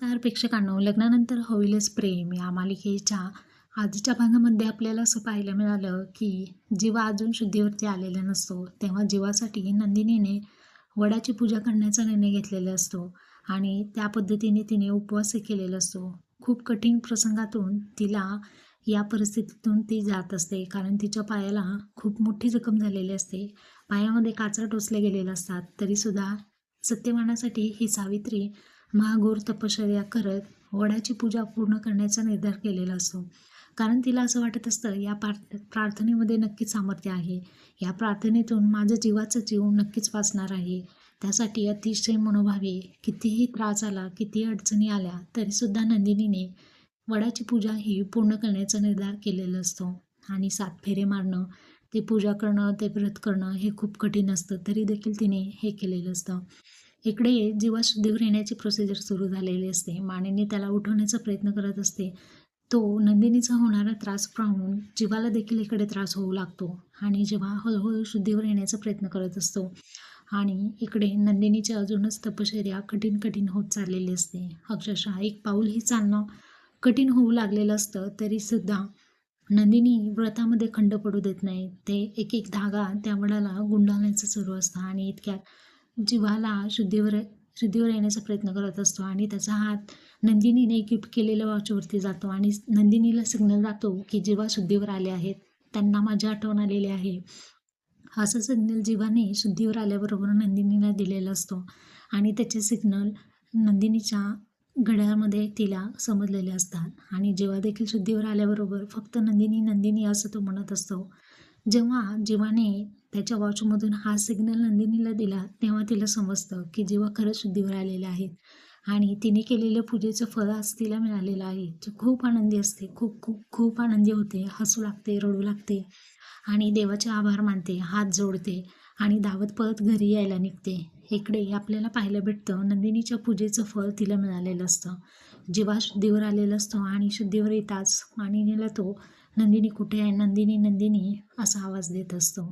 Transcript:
नमस्कार प्रेक्षकांनो. लग्नानंतर होईलच प्रेम. या मालिकेच्या आजच्या भागामध्ये आपल्याला असं पाहायला मिळालं की जीवा अजून शुद्धीवरती आलेला नसतो तेव्हा जीवासाठी नंदिनीने वडाची पूजा करण्याचा निर्णय घेतलेला असतो आणि त्या पद्धतीने तिने उपवास केलेला असतो. खूप कठीण प्रसंगातून तिला या परिस्थितीतून ती जात असते कारण तिच्या पायाला खूप मोठी जखम झालेली असते. पायामध्ये काचा टोचल्या गेलेल्या असतात. तरीसुद्धा सत्यवानासाठी ही सावित्री महागोर तपश्चर्या करत वडाची पूजा पूर्ण करण्याचा निर्धार केलेला असतो. कारण तिला असं वाटत असतं या प्रार्थ प्रार्थनेमध्ये नक्कीच सामर्थ्य आहे. या प्रार्थनेतून माझं जीवाचं जीव नक्कीच वाचणार आहे. त्यासाठी अतिशय मनोभावे कितीही त्रास आला कितीही अडचणी आल्या तरीसुद्धा नंदिनीने वडाची पूजा ही पूर्ण करण्याचा निर्धार केलेला असतो. आणि सात फेरे मारणं ते पूजा करणं ते व्रत करणं हे खूप कठीण असतं तरी देखील तिने हे केलेलं असतं. इकडे जेव्हा शुद्धीवर येण्याची प्रोसिजर सुरू झालेली असते. मानेने त्याला उठवण्याचा प्रयत्न करत असते. तो नंदिनीचा होणारा त्रास पाहून जीवाला देखील इकडे त्रास होऊ लागतो आणि जेव्हा हळूहळू शुद्धीवर येण्याचा प्रयत्न करत असतो आणि इकडे नंदिनीची अजूनच तपश्चर्या कठीण कठीण होत चाललेली असते. अक्षरशः एक पाऊलही चालणं कठीण होऊ लागलेलं असतं तरीसुद्धा नंदिनी व्रतामध्ये खंड पडू देत नाही. ते एक एक धागा त्या वडाला गुंडाळण्याचं सुरू असतं आणि इतक्यात जीवाला शुद्धीवर शुद्धीवर येण्याचा प्रयत्न करत असतो आणि त्याचा हात नंदिनीने गिफ्ट केलेल्या वॉचवरती जातो आणि नंदिनीला सिग्नल जातो की जेव्हा शुद्धीवर आले आहेत त्यांना माझी आठवण आलेली आहे. असं सिग्नल जीवाने शुद्धीवर आल्याबरोबर नंदिनीला दिलेला असतो आणि त्याचे सिग्नल नंदिनीच्या घड्याळमध्ये तिला समजलेले असतात. आणि जेव्हा देखील शुद्धीवर आल्याबरोबर फक्त नंदिनी नंदिनी असं तो म्हणत असतो जेव्हा जीवाने त्याच्या वॉचमधून हा सिग्नल नंदिनीला दिला तेव्हा तिला समजतं की जेव्हा खरंच शुद्धीवर आलेला आहे आणि तिने केलेलं पूजेचं फळ आज तिला मिळालेलं आहे. जी खूप आनंदी असते. खूप खूप खूप आनंदी होते. हसू लागते रडू लागते. आणि देवाचे आभार मानते. हात जोडते. आणि धावत परत घरी यायला निघते. इकडे आपल्याला पाहायला भेटतं नंदिनीच्या पूजेचं फळ तिला मिळालेलं असतं. जेव्हा शुद्धीवर आलेलं असतं आणि शुद्धीवर येताच मानिनीला तो नंदिनी कुठे आहे? नंदिनी नंदिनी असा आवाज देत असतो.